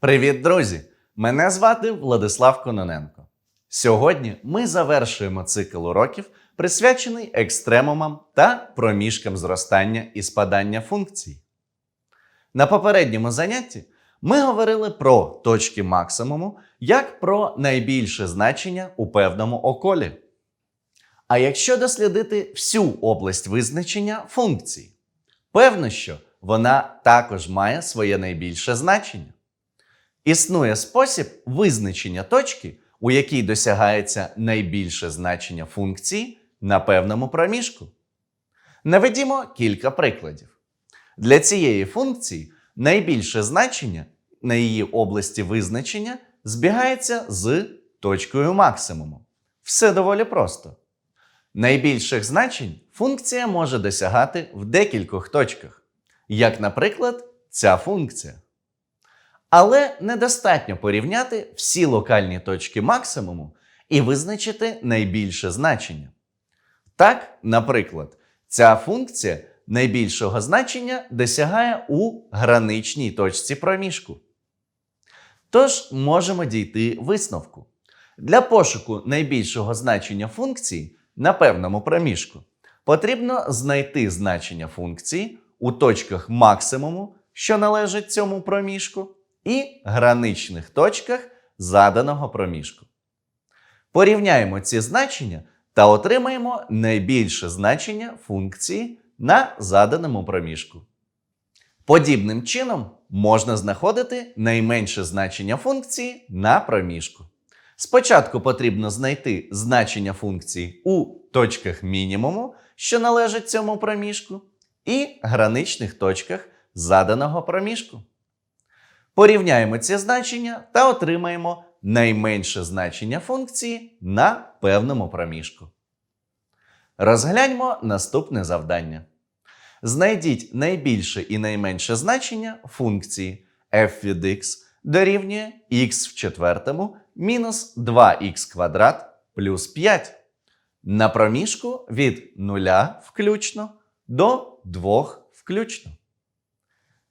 Привіт, друзі! Мене звати Владислав Кононенко. Сьогодні ми завершуємо цикл уроків, присвячений екстремумам та проміжкам зростання і спадання функцій. На попередньому занятті ми говорили про точки максимуму як про найбільше значення у певному околі. А якщо дослідити всю область визначення функцій, певно, що вона також має своє найбільше значення. Існує спосіб визначення точки, у якій досягається найбільше значення функції на певному проміжку. Наведімо кілька прикладів. Для цієї функції найбільше значення на її області визначення збігається з точкою максимуму. Все доволі просто. Найбільших значень функція може досягати в декількох точках, як, наприклад, ця функція. Але недостатньо порівняти всі локальні точки максимуму і визначити найбільше значення. Так, наприклад, ця функція найбільшого значення досягає у граничній точці проміжку. Тож можемо дійти висновку. Для пошуку найбільшого значення функції на певному проміжку потрібно знайти значення функції у точках максимуму, що належать цьому проміжку, і граничних точках заданого проміжку. Порівняємо ці значення та отримаємо найбільше значення функції на заданому проміжку. Подібним чином можна знаходити найменше значення функції на проміжку. Спочатку потрібно знайти значення функції у точках мінімуму, що належать цьому проміжку, і граничних точках заданого проміжку. Порівняємо ці значення та отримаємо найменше значення функції на певному проміжку. Розгляньмо наступне завдання. Знайдіть найбільше і найменше значення функції f від x дорівнює x в четвертому мінус 2х квадрат плюс 5 на проміжку від 0 включно до 2 включно.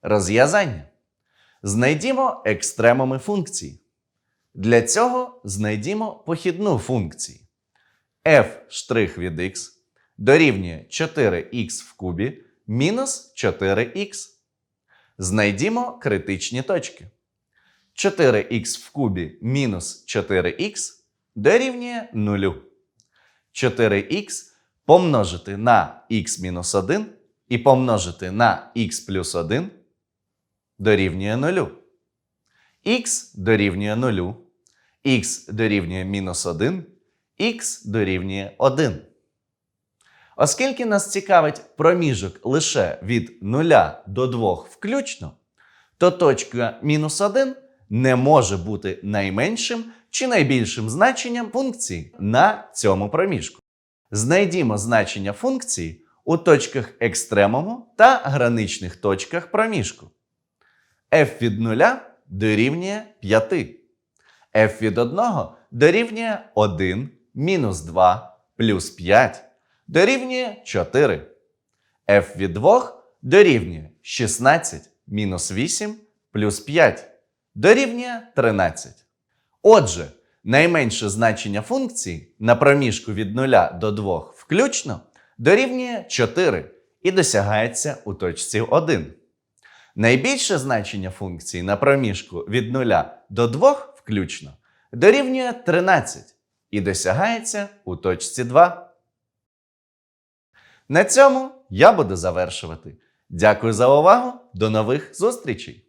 Розв'язання. Знайдімо екстремуми функції. Для цього знайдімо похідну функції. f' від x дорівнює 4х в кубі мінус 4х. Знайдімо критичні точки. 4х в кубі мінус 4х дорівнює 0. 4х помножити на х мінус 1 і помножити на х плюс 1 дорівнює 0. х дорівнює 0, х дорівнює мінус 1, х дорівнює 1. Оскільки нас цікавить проміжок лише від 0 до 2 включно, то точка мінус 1 не може бути найменшим чи найбільшим значенням функції на цьому проміжку. Знайдімо значення функції у точках екстремуму та граничних точках проміжку. F від 0 дорівнює 5. f від 1 дорівнює 1 мінус 2 плюс 5 дорівнює 4. f від 2 дорівнює 16 мінус 8 плюс 5 дорівнює 13. Отже, найменше значення функції на проміжку від 0 до 2 включно дорівнює 4 і досягається у точці 1. Найбільше значення функції на проміжку від 0 до 2 включно дорівнює 13 і досягається у точці 2. На цьому я буду завершувати. Дякую за увагу. До нових зустрічей!